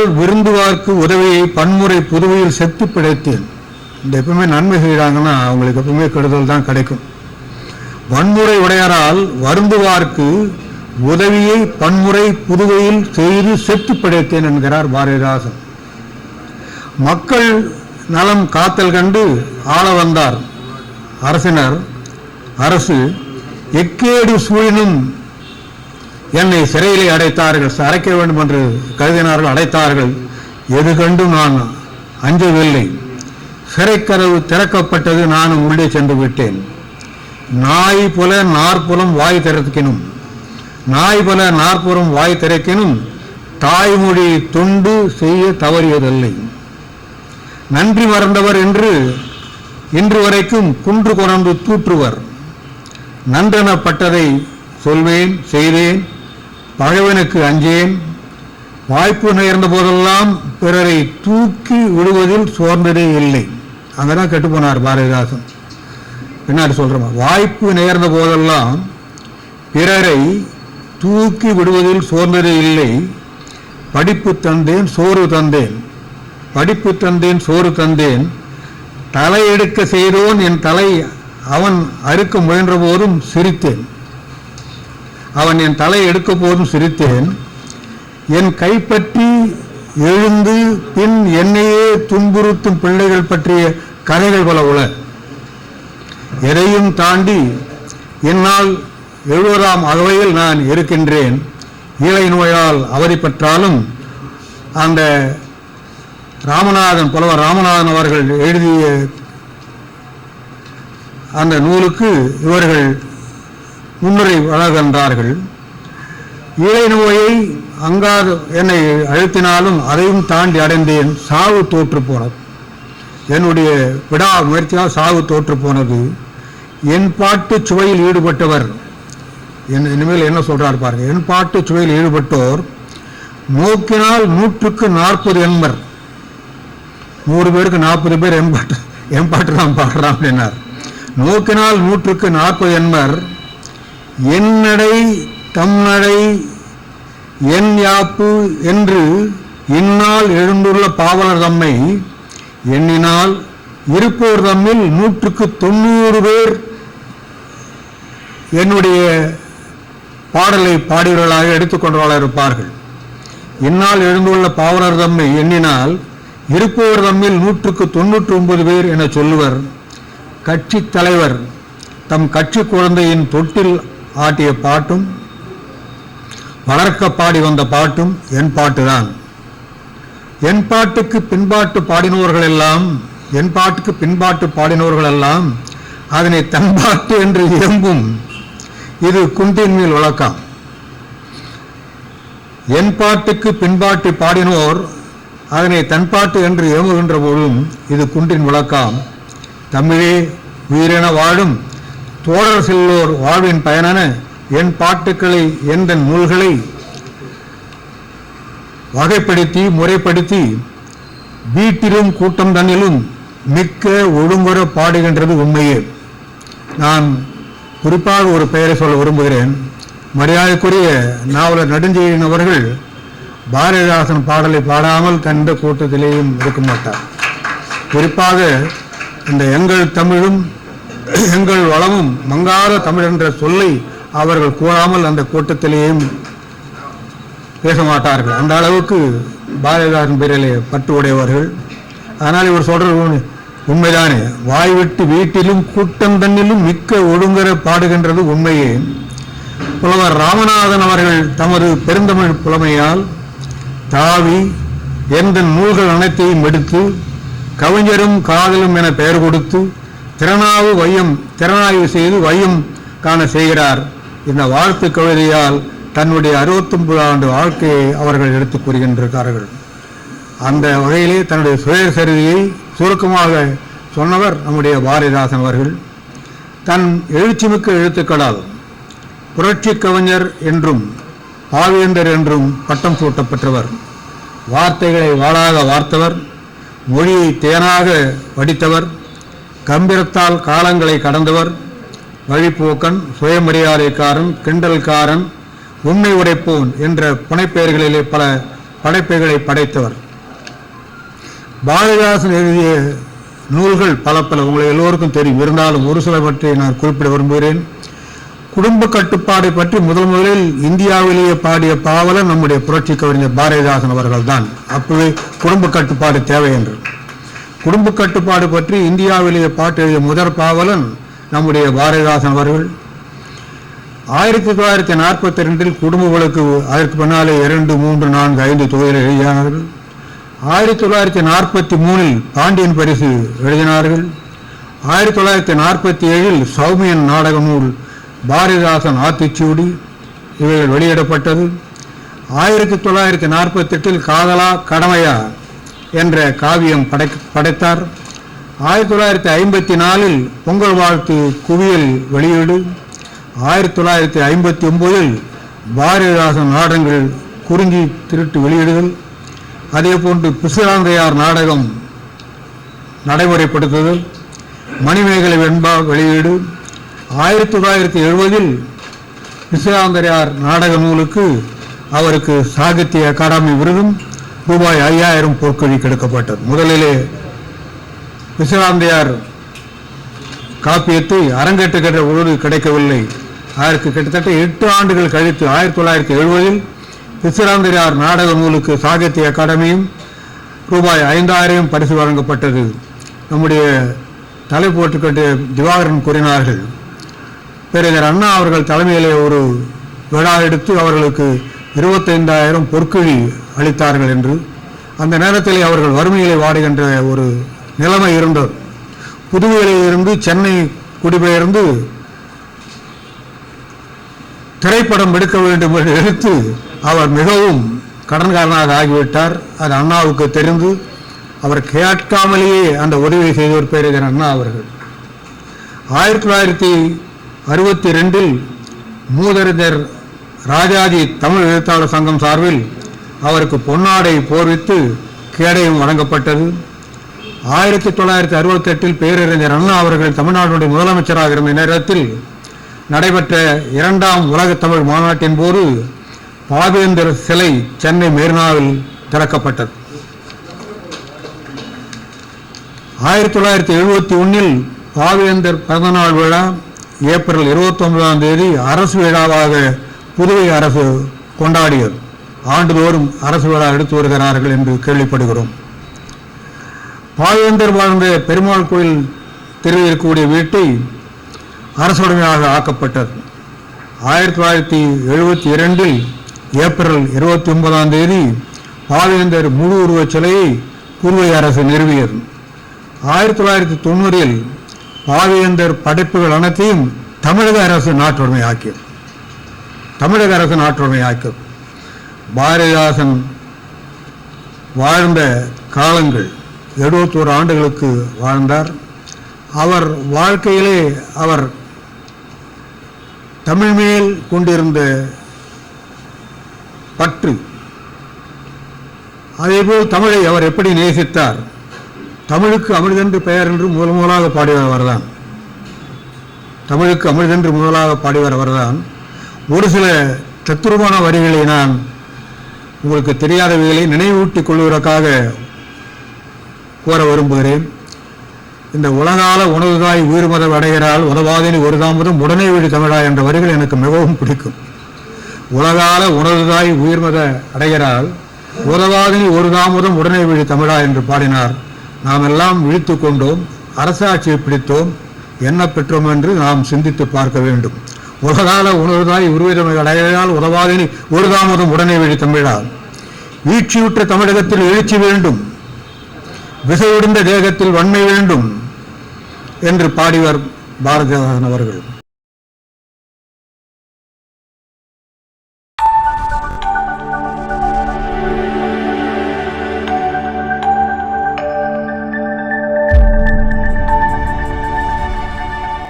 வன்முடையரால் விருந்துவார்க்கு உதவியை பன்முறை புதுவையில் செத்து பிழைத்தேன் இந்த எப்பவுமே நன்மை செய்கிறாங்கன்னா அவங்களுக்கு எப்பவுமே கெடுதல் தான் கிடைக்கும். வன்முறை உடையரால் வருந்துவார்க்கு உதவியை பன்முறை புதுவையில் செய்து செத்து பிழைத்தேன் என்கிறார் பாரதிதாசன். மக்கள் நலம் காத்தல் கண்டு ஆள வந்தார். அரசினர் அரசு எக்கேடு சூழினும் என்னை சிறையிலே அடைத்தார்கள் அரைக்க வேண்டும் என்று கருதினார்கள் அடைத்தார்கள். எது கண்டும் நான் அஞ்சவில்லை. சிறைக்கதவு திறக்கப்பட்டது நானும் உள்ளே சென்று விட்டேன். நாய் புல நாற்புலம் வாய் திறக்கினும் நாய் புல நாற்புறம் வாய் திறக்கினும் தாய்மொழி தொண்டு செய்ய தவறியதில்லை. நன்றி மறந்தவர் என்று இன்று வரைக்கும் குன்று கொணர்ந்து தூற்றுவர். நன்றெனப்பட்டதை சொல்வேன் செய்தேன் பகைவனுக்கு அஞ்சேன். வாய்ப்பு நேர்ந்த போதெல்லாம் பிறரை தூக்கி விடுவதில் சோர்ந்ததே இல்லை. அங்கதான் கெட்டுப்போனார் பாரதிதாசன். பின்னாடி சொல்றோம்? வாய்ப்பு நேர்ந்த போதெல்லாம் பிறரை தூக்கி விடுவதில் சோர்ந்ததே இல்லை. படிப்பு தந்தேன் சோறு தந்தேன். படிப்பு தந்தேன் சோறு தந்தேன். தலை செய்தோன் என் தலை அவன் அறுக்க முயன்ற போதும் சிரித்தேன். அவன் என் தலை எடுக்க போதும் சிரித்தேன். என் கைப்பற்றி எழுந்து பின் என்னையே துன்புறுத்தும் பிள்ளைகள் பற்றிய கதைகள் பல உள. எதையும் தாண்டி என்னால் எழுபதாம் அகவையில் நான் இருக்கின்றேன். ஈழை நோயால் அவதிப்பட்டாலும் அந்த ராமநாதன் புலவர் ராமநாதன் அவர்கள் எழுதிய அந்த நூலுக்கு இவர்கள் முன்னுரை வழங்குகின்றார்கள் ஈழை நோயை அங்காது என்னை அழுத்தினாலும் அதையும் தாண்டி அடைந்தேன். சாவு தோற்று போனது. என்னுடைய விடா முயற்சியால் சாவு தோற்று போனது. என் பாட்டு சுவையில் ஈடுபட்டவர். என் இனிமேல் என்ன சொல்கிறார் பாருங்க. என் பாட்டு சுவையில் ஈடுபட்டோர் நோக்கினால் நூற்றுக்கு நாற்பது எண்பர் நூறு பேருக்கு நாற்பது பேர் என் பாட்டு என் பாட்டு தான் பாடுறான் அப்படின்னார். நோக்கினால் நூற்றுக்கு நாற்பது எண்பர் என்னடை தம்நடை என் யாப்பு என்று இந்நாள் எழுந்துள்ள பாவலர் தம்மை எண்ணினால் இருப்போர் தம்மில் நூற்றுக்கு தொண்ணூறு பேர் என்னுடைய பாடலை பாடியவர்களாக எடுத்துக்கொண்டவர்களாக இருப்பார்கள். இந்நாள் எழுந்துள்ள பாவலர் தம்மை எண்ணினால் இருப்போர் தம்மில் நூற்றுக்கு தொண்ணூற்றி ஒன்பது பேர் என சொல்லுவர். கட்சி தலைவர் தம் கட்சி குழந்தையின் தொட்டில் ஆட்டிய பாட்டும் வளர்க்க பாடி வந்த பாட்டும் என் பாட்டுதான். என் பாட்டுக்கு பின்பாட்டு பாடினவர்கள் எல்லாம் என் பாட்டுக்கு பின்பாட்டு பாடினவர்கள் எல்லாம் அதனை தன் பாட்டு என்று இயம்பும் இது குன்றின் மேல் வழக்கம். என் பாட்டுக்கு பின்பாட்டு பாடினோர் அதனை தன் பாட்டு என்று இயங்குகின்ற போதும் இது குன்றின் விளக்கம் தமிழே உயிரென வாழும் தோழர் செல்லோர் வாழ்வின் பயனான என் பாட்டுக்களை எந்த நூல்களை வகைப்படுத்தி முறைப்படுத்தி வீட்டிலும் கூட்டம் தன்னிலும் மிக்க ஒழுங்குற பாடுகின்றது உண்மையே. நான் குறிப்பாக ஒரு பெயரை சொல்ல விரும்புகிறேன். மரியாதைக்குரிய நாவலர் நெடுஞ்செழியன் அவர்கள் பாரதிதாசன் பாடலை பாடாமல் கண்ட கூட்டத்திலேயும் இருக்க மாட்டார். குறிப்பாக இந்த எங்கள் தமிழும் எங்கள் வளமும் மங்காத தமிழ் என்ற சொல்லை அவர்கள் கூறாமல் அந்த கூட்டத்திலேயும் பேச மாட்டார்கள். அந்த அளவுக்கு பாரதிதாசன் பேரிலே பற்று உடையவர்கள். அதனால் இவர் சொல்றது உண்மைதானே. வாய் விட்டு வீட்டிலும் கூட்டம் தன்னிலும் மிக்க ஒழுங்கர பாடுகின்றது உண்மையே. புலவர் ராமநாதன் அவர்கள் தமது பெருந்தமிழ் புலமையால் தாவி எந்த நூல்கள் அனைத்தையும் எடுத்து கவிஞரும் காதலும் என பெயர் கொடுத்து திறனாவு வையம் திறனாய்வு செய்து வையம் காண செய்கிறார். இந்த வாழ்த்து கவிதையால் தன்னுடைய அறுபத்தொன்பது ஆண்டு வாழ்க்கையை அவர்கள் எடுத்துக் கூறுகின்றிருக்கிறார்கள். அந்த வகையிலே தன்னுடைய சுயசரிதையை சுருக்கமாக சொன்னவர் நம்முடைய பாரதிதாசன் அவர்கள். தன் எழுச்சிமிக்க எழுத்துக்களால் புரட்சி கவிஞர் என்றும் பாவேந்தர் என்றும் பட்டம் சூட்டப்பெற்றவர். வார்த்தைகளை வாழாக வார்த்தவர் மொழியை தேனாக வடித்தவர். கம்பிரத்தால் காலங்களை கடந்தவர் வழிப்போக்கன் சுயமரியாதைக்காரன் கிண்டல்காரன் உண்மை உடைப்போன் என்ற புனைப்பெயர்களிலே பல படைப்புகளை படைத்தவர். பாரதிதாசன் எழுதிய நூல்கள் பல பல உங்களை எல்லோருக்கும் தெரியும். இருந்தாலும் ஒரு சில பற்றி நான் குறிப்பிட விரும்புகிறேன். குடும்ப கட்டுப்பாடை பற்றி முதல் முதலில் இந்தியாவிலேயே பாடிய பாவலர் நம்முடைய புரட்சி கவிஞர் பாரதிதாசன் அவர்கள்தான். அப்பவே குடும்ப கட்டுப்பாடு தேவை என்று. குடும்ப கட்டுப்பாடு பற்றி இந்தியாவிலேயே பாட்டு எழுதிய முதற் பாவலன் நம்முடைய பாரதிதாசன் அவர்கள். ஆயிரத்தி தொள்ளாயிரத்தி நாற்பத்தி ரெண்டில் குடும்பங்களுக்கு அதற்கு பின்னாலே இரண்டு மூன்று நான்கு ஐந்து தொகையில் எழுதினார்கள். ஆயிரத்தி தொள்ளாயிரத்தி நாற்பத்தி மூணில் பாண்டியன் பரிசு எழுதினார்கள். ஆயிரத்தி தொள்ளாயிரத்தி நாற்பத்தி ஏழில் சௌமியன் நாடக நூல் பாரதிதாசன் ஆத்திச்சூடி இவைகள் வெளியிடப்பட்டது. ஆயிரத்தி தொள்ளாயிரத்தி நாற்பத்தி எட்டில் காதலா கடமையா என்ற காவியம் படை படைத்தார். ஆயிரத்தி தொள்ளாயிரத்தி ஐம்பத்தி நாலில் பொங்கல் வாழ்த்து குவியல் வெளியீடு. ஆயிரத்தி தொள்ளாயிரத்தி ஐம்பத்தி ஒம்போதில் பாரதிதாசன் நாடகங்கள் குறிஞ்சி திருட்டு வெளியிடுதல் அதே போன்று பிசுராந்தையார் நாடகம் நடைமுறைப்படுத்துதல் மணிமேகலை வெண்பா வெளியீடு. ஆயிரத்தி தொள்ளாயிரத்தி எழுபதில் பிசுராந்தையார் நாடக நூலுக்கு அவருக்கு சாகித்ய அகாடமி விருதும். ரூபாய் ஐயாயிரம் பொற்கொழி கிடைக்கப்பட்டது. முதலிலே விசுவாந்தையார் காப்பியத்தை அரங்கேற்றுகின்ற உறுதி கிடைக்கவில்லை. அதற்கு கிட்டத்தட்ட எட்டு ஆண்டுகள் கழித்து ஆயிரத்தி தொள்ளாயிரத்தி எழுபதில் விசுராந்தரியார் நாடக நூலுக்கு சாகித்ய அகாடமியும் ரூபாய் ஐந்தாயிரம் பரிசு வழங்கப்பட்டது. நம்முடைய தலை போட்டுக்கொண்டு திவாகரன் கூறினார்கள். பேரறிஞர் அண்ணா அவர்கள் தலைமையிலே ஒரு விழா எடுத்து அவர்களுக்கு இருபத்தைந்தாயிரம் பொற்குழி அளித்தார்கள் என்று அந்த நேரத்தில் அவர்கள் வறுமையிலே வாடுகின்ற ஒரு நிலைமை இருந்தது. புதுவையிலிருந்து சென்னை குடிபெயர்ந்து திரைப்படம் எடுக்க வேண்டும் என்று எடுத்து அவர் மிகவும் கடன்காரனாக ஆகிவிட்டார். அது அண்ணாவுக்கு தெரிந்து அவர் கேட்காமலேயே அந்த உதவி செய்தவர் பேரறிஞர் அண்ணா அவர்கள். ஆயிரத்தி தொள்ளாயிரத்தி அறுபத்தி ரெண்டில் மூதறிஞர் ராஜாஜி தமிழ் எழுத்தாளர் சங்கம் சார்பில் அவருக்கு பொன்னாடை போர்வித்து கேடயம் வழங்கப்பட்டது. ஆயிரத்தி தொள்ளாயிரத்தி அறுபத்தெட்டில் பேரறிஞர் அண்ணா அவர்கள் தமிழ்நாடுடைய முதலமைச்சராக இருந்த நேரத்தில் நடைபெற்ற இரண்டாம் உலக தமிழ் மாநாட்டின் போது பாவேந்தர் சிலை சென்னை மெரினாவில் திறக்கப்பட்டது. ஆயிரத்தி தொள்ளாயிரத்தி எழுபத்தி ஒன்னில் பாவேந்தர் பிறந்தநாள் விழா ஏப்ரல் இருபத்தி ஒன்பதாம் தேதி அரசு விழாவாக புதுவை அரசு கொண்டாடியது. ஆண்டுதோறும் அரசு விழா எடுத்து வருகிறார்கள் என்று கேள்விப்படுகிறோம். பாவேந்தர் வாழ்ந்த பெருமாள் கோயில் தெருவில் இருக்கக்கூடிய வீட்டை அரசுடைமையாக ஆக்கப்பட்டது. ஆயிரத்தி தொள்ளாயிரத்தி எழுபத்தி இரண்டில் ஏப்ரல் இருபத்தி ஒன்பதாம் தேதி பாவேந்தர் முழு உருவச் சிலையை புதுவை அரசு நிறுவியது. ஆயிரத்தி தொள்ளாயிரத்தி தொண்ணூறில் பாவேந்தர் படைப்புகள் அனைத்தையும் தமிழக அரசு நாட்டுடைமை ஆக்கியது தமிழக அரசு நாட்டுடைமை ஆக்கியது பாரதிதாசன் வாழ்ந்த காலங்கள் எழுபத்தோரு ஆண்டுகளுக்கு வாழ்ந்தார். அவர் வாழ்க்கையிலே அவர் தமிழ் மேல் கொண்டிருந்த பற்று அதேபோல் தமிழை அவர் எப்படி நேசித்தார் தமிழுக்கு அமிர்தென்று பெயர் என்று முதல் முதலாக பாடியவர் அவர்தான். தமிழுக்கு அமிழ்தென்று முதலாக பாடியவர் அவர்தான். ஒரு சில தத்துருவான வரிகளை நான் உங்களுக்கு தெரியாதவைகளை நினைவூட்டிக் கொள்வதற்காக கூற விரும்புகிறேன். இந்த உலகால உணவுதாய் உயிர்மத அடைகிறால் உதவாதினி ஒரு தாமதம் உடனே வீடு தமிழா என்ற வரிகள் எனக்கு மிகவும் பிடிக்கும். உலகால உணவுதாய் உயிர்மத அடைகிறால் உதவாதினி ஒரு தாமதம் உடனே வீடு தமிழா என்று பாடினார். நாம் எல்லாம் இழுத்து கொண்டோம் அரசாட்சியை பிடித்தோம் என்ன பெற்றோம் என்று நாம் சிந்தித்து பார்க்க வேண்டும். உலகால உணவுதாய் உருவிதமை அடையால் உதவாதினி ஒரு தாமதம் உடனே வழி தமிழா வீழ்ச்சியுற்ற தமிழகத்தில் எழுச்சி வேண்டும். விசையுடிந்த தேகத்தில் வன்மை வேண்டும் என்று பாடிவர் பாரதிதாசன் அவர்கள்.